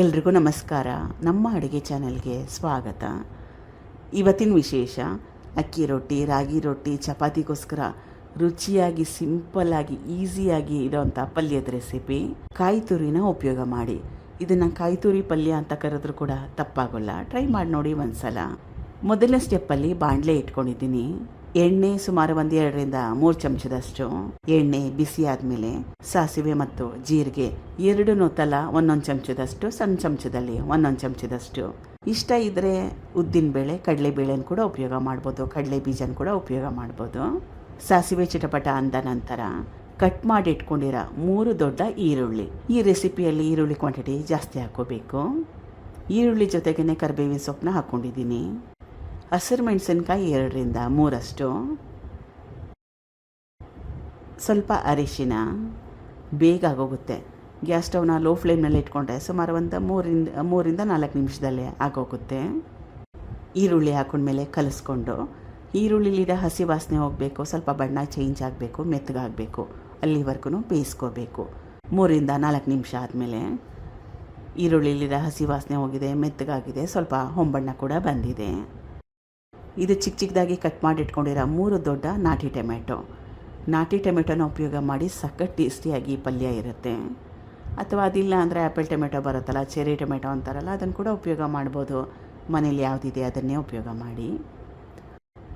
ಎಲ್ರಿಗೂ ನಮಸ್ಕಾರ. ನಮ್ಮ ಅಡುಗೆ ಚಾನೆಲ್ಗೆ ಸ್ವಾಗತ. ಇವತ್ತಿನ ವಿಶೇಷ, ಅಕ್ಕಿ ರೊಟ್ಟಿ, ರಾಗಿ ರೊಟ್ಟಿ, ಚಪಾತಿಗೋಸ್ಕರ ರುಚಿಯಾಗಿ ಸಿಂಪಲ್ಲಾಗಿ ಈಸಿಯಾಗಿ ಇರೋವಂಥ ಪಲ್ಯದ ರೆಸಿಪಿ ಕಾಯಿ ತುರಿನ ಉಪಯೋಗ ಮಾಡಿ. ಇದನ್ನು ಕಾಯಿ ತುರಿ ಪಲ್ಯ ಅಂತ ಕರೆದ್ರೂ ಕೂಡ ತಪ್ಪಾಗೋಲ್ಲ. ಟ್ರೈ ಮಾಡಿ ನೋಡಿ ಒಂದು ಸಲ ಮೊದಲನೇ ಸ್ಟೆಪ್ಪಲ್ಲಿ ಬಾಣಲೆ ಇಟ್ಕೊಂಡಿದ್ದೀನಿ. ಎಣ್ಣೆ ಸುಮಾರು ಒಂದು ಎರಡರಿಂದ ಮೂರು ಚಮಚದಷ್ಟು ಎಣ್ಣೆ ಬಿಸಿ ಆದಮೇಲೆ ಸಾಸಿವೆ ಮತ್ತು ಜೀರಿಗೆ ಎರಡೂ ತಲ ಒಂದೊಂದು ಚಮಚದಷ್ಟು ಸಣ್ಣ ಚಮಚದಲ್ಲಿ ಒಂದೊಂದು ಚಮಚದಷ್ಟು. ಇಷ್ಟ ಇದ್ದರೆ ಉದ್ದಿನಬೇಳೆ ಕಡಲೆಬೇಳೆನ ಕೂಡ ಉಪಯೋಗ ಮಾಡ್ಬೋದು. ಕಡಲೆ ಬೀಜನ ಕೂಡ ಉಪಯೋಗ ಮಾಡ್ಬೋದು. ಸಾಸಿವೆ ಚಿಟಪಟ ಅಂದ ನಂತರ ಕಟ್ ಮಾಡಿ ಇಟ್ಕೊಂಡಿರೋ ಮೂರು ದೊಡ್ಡ ಈರುಳ್ಳಿ. ಈ ರೆಸಿಪಿಯಲ್ಲಿ ಈರುಳ್ಳಿ ಕ್ವಾಂಟಿಟಿ ಜಾಸ್ತಿ ಹಾಕೋಬೇಕು. ಈರುಳ್ಳಿ ಜೊತೆಗೇ ಕರಿಬೇವಿನ ಸೊಪ್ಪನ್ನ ಹಾಕ್ಕೊಂಡಿದ್ದೀನಿ ಹಸಿರು ಮೆಣಸಿನ್ಕಾಯಿ ಎರಡರಿಂದ ಮೂರಷ್ಟು. ಸ್ವಲ್ಪ ಅರಿಶಿನ, ಬೇಗ ಆಗೋಗುತ್ತೆ. ಗ್ಯಾಸ್ ಸ್ಟವ್ನ ಲೋ ಫ್ಲೇಮ್ನಲ್ಲಿ ಇಟ್ಕೊಂಡ್ರೆ ಸುಮಾರು ಒಂದು ಮೂರಿಂದ ಮೂರಿಂದ ನಾಲ್ಕು ನಿಮಿಷದಲ್ಲೇ ಆಗೋಗುತ್ತೆ. ಈರುಳ್ಳಿ ಹಾಕೊಂಡ್ಮೇಲೆ ಕಲಿಸ್ಕೊಂಡು, ಈರುಳ್ಳಿಲಿರೋ ಹಸಿ ವಾಸನೆ ಹೋಗಬೇಕು, ಸ್ವಲ್ಪ ಬಣ್ಣ ಚೇಂಜ್ ಆಗಬೇಕು ಮೆತ್ತಗಾಗಬೇಕು ಅಲ್ಲಿವರೆಗೂ ಬೇಯಿಸ್ಕೋಬೇಕು. ಮೂರಿಂದ ನಾಲ್ಕು ನಿಮಿಷ ಆದಮೇಲೆ ಈರುಳ್ಳಿಲಿದ ಹಸಿ ವಾಸನೆ ಹೋಗಿದೆ, ಮೆತ್ತಗಾಗಿದೆ, ಸ್ವಲ್ಪ ಹೊಂಬಣ್ಣ ಕೂಡ ಬಂದಿದೆ. ಇದು ಚಿಕ್ಕ ಚಿಕ್ಕದಾಗಿ ಕಟ್ ಮಾಡಿ ಇಟ್ಕೊಂಡಿರೋ ಮೂರು ದೊಡ್ಡ ನಾಟಿ ಟೊಮೆಟೊ ನಾಟಿ ಟೊಮೆಟೊನ ಉಪಯೋಗ ಮಾಡಿ ಸಖತ್ ಟೇಸ್ಟಿಯಾಗಿ ಪಲ್ಯ ಇರುತ್ತೆ. ಅಥವಾ ಅದಿಲ್ಲ ಅಂದರೆ ಆ್ಯಪಲ್ ಟೊಮೆಟೊ ಬರುತ್ತಲ್ಲ ಚೆರಿ ಟೊಮೆಟೊ ಅಂತಾರಲ್ಲ, ಅದನ್ನು ಕೂಡ ಉಪಯೋಗ ಮಾಡ್ಬೋದು. ಮನೇಲಿ ಯಾವುದಿದೆ ಅದನ್ನೇ ಉಪಯೋಗ ಮಾಡಿ.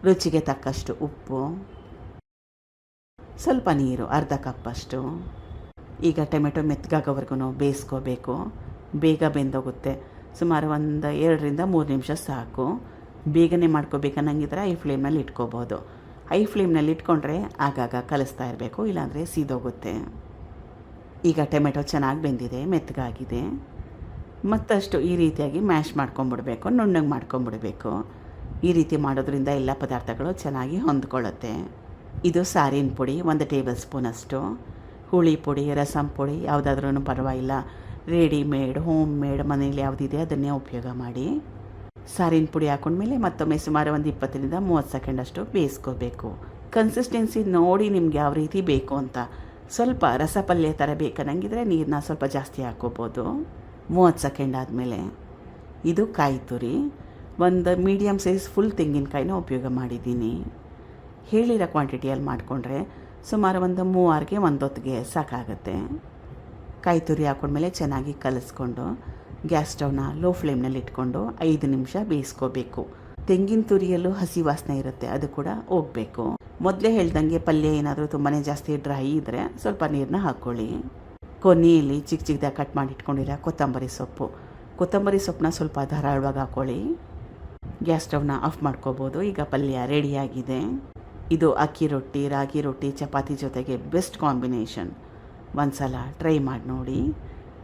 ರುಚಿಗೆ ತಕ್ಕಷ್ಟು ಉಪ್ಪು, ಸ್ವಲ್ಪ ನೀರು, ಅರ್ಧ ಕಪ್ಪಷ್ಟು. ಈಗ ಟೊಮೆಟೊ ಮೆತ್ತಗಾಗೋವರೆಗೂ ಬೇಯಿಸ್ಕೋಬೇಕು. ಬೇಗ ಬೆಂದೋಗುತ್ತೆ. ಸುಮಾರು ಒಂದು ಎರಡರಿಂದ ಮೂರು ನಿಮಿಷ ಸಾಕು. ಬೇಗನೆ ಮಾಡ್ಕೋಬೇಕನ್ನಂಗಿದ್ರೆ ಐ ಫ್ಲೇಮ್ನಲ್ಲಿ ಇಟ್ಕೋಬೋದು. ಐ ಫ್ಲೇಮ್ನಲ್ಲಿ ಇಟ್ಕೊಂಡ್ರೆ ಆಗಾಗ ಕಲಿಸ್ತಾ ಇರಬೇಕು, ಇಲ್ಲಾಂದರೆ ಸೀದೋಗುತ್ತೆ. ಈಗ ಟೊಮೆಟೊ ಚೆನ್ನಾಗಿ ಬೆಂದಿದೆ, ಮೆತ್ತಗಾಗಿದೆ. ಮತ್ತಷ್ಟು ಈ ರೀತಿಯಾಗಿ ಮ್ಯಾಶ್ ಮಾಡ್ಕೊಂಬಿಡ್ಬೇಕು, ನುಣ್ಣಗೆ ಮಾಡ್ಕೊಂಬಿಡಬೇಕು. ಈ ರೀತಿ ಮಾಡೋದ್ರಿಂದ ಎಲ್ಲ ಪದಾರ್ಥಗಳು ಚೆನ್ನಾಗಿ ಹೊಂದ್ಕೊಳ್ಳುತ್ತೆ. ಇದು ಸಾರಿನ ಪುಡಿ, ಒಂದು ಟೇಬಲ್ ಸ್ಪೂನಷ್ಟು ಹುಳಿ ಪುಡಿ, ರಸಂ ಪುಡಿ ಯಾವುದಾದ್ರೂ ಪರವಾಗಿಲ್ಲ. ರೆಡಿಮೇಡ್ ಹೋಮ್ ಮೇಡ್ ಮನೇಲಿ ಯಾವುದಿದೆ ಅದನ್ನೇ ಉಪಯೋಗ ಮಾಡಿ. ಸಾರಿನ ಪುಡಿ ಹಾಕೊಂಡ್ಮೇಲೆ ಮತ್ತೊಮ್ಮೆ ಸುಮಾರು ಒಂದು ಇಪ್ಪತ್ತರಿಂದ ಮೂವತ್ತು ಸೆಕೆಂಡಷ್ಟು ಬೇಯಿಸ್ಕೋಬೇಕು. ಕನ್ಸಿಸ್ಟೆನ್ಸಿ ನೋಡಿ ನಿಮ್ಗೆ ಯಾವ ರೀತಿ ಬೇಕು ಅಂತ. ಸ್ವಲ್ಪ ರಸ ಪಲ್ಯ ಥರ ಬೇಕನ್ನಂಗಿದ್ರೆ ನೀರನ್ನ ಸ್ವಲ್ಪ ಜಾಸ್ತಿ ಹಾಕ್ಕೋಬೋದು. ಮೂವತ್ತು ಸೆಕೆಂಡ್ ಆದಮೇಲೆ ಇದು ಕಾಯಿ ತುರಿ. ಒಂದು ಮೀಡಿಯಮ್ ಸೈಜ್ ಫುಲ್ ತೆಂಗಿನಕಾಯಿನ ಉಪಯೋಗ ಮಾಡಿದ್ದೀನಿ. ಹೇಳಿರೋ ಕ್ವಾಂಟಿಟಿಯಲ್ಲಿ ಮಾಡಿಕೊಂಡ್ರೆ ಸುಮಾರು ಒಂದು ಮೂವಾರಿಗೆ ಒಂದೊತ್ತಿಗೆ ಸಾಕಾಗುತ್ತೆ. ಕಾಯಿ ತುರಿ ಹಾಕೊಂಡ್ಮೇಲೆ ಚೆನ್ನಾಗಿ ಕಲಿಸ್ಕೊಂಡು ಗ್ಯಾಸ್ ಸ್ಟೌವ್ನ ಲೋ ಫ್ಲೇಮ್ನಲ್ಲಿ ಇಟ್ಕೊಂಡು ಐದು ನಿಮಿಷ ಬೇಯಿಸ್ಕೋಬೇಕು. ತೆಂಗಿನ ತುರಿಯಲ್ಲೂ ಹಸಿ ವಾಸನೆ ಇರುತ್ತೆ, ಅದು ಕೂಡ ಹೋಗಬೇಕು. ಮೊದಲೇ ಹೇಳ್ದಂಗೆ ಪಲ್ಯ ಏನಾದರೂ ತುಂಬಾ ಜಾಸ್ತಿ ಡ್ರೈ ಇದ್ದರೆ ಸ್ವಲ್ಪ ನೀರನ್ನ ಹಾಕ್ಕೊಳ್ಳಿ. ಕೊನೆಯಲ್ಲಿ ಚಿಕ್ಕ ಚಿಕ್ಕದಾಗಿ ಕಟ್ ಮಾಡಿ ಇಟ್ಕೊಂಡಿರೋ ಕೊತ್ತಂಬರಿ ಸೊಪ್ಪು. ಕೊತ್ತಂಬರಿ ಸೊಪ್ಪನ್ನ ಸ್ವಲ್ಪ ಧಾರಾಳವಾಗಿ ಹಾಕ್ಕೊಳ್ಳಿ. ಗ್ಯಾಸ್ ಸ್ಟವ್ನ ಆಫ್ ಮಾಡ್ಕೋಬೋದು, ಈಗ ಪಲ್ಯ ರೆಡಿಯಾಗಿದೆ ಇದು ಅಕ್ಕಿ ರೊಟ್ಟಿ, ರಾಗಿ ರೊಟ್ಟಿ, ಚಪಾತಿ ಜೊತೆಗೆ ಬೆಸ್ಟ್ ಕಾಂಬಿನೇಷನ್. ಒಂದು ಸಲ ಟ್ರೈ ಮಾಡಿ ನೋಡಿ.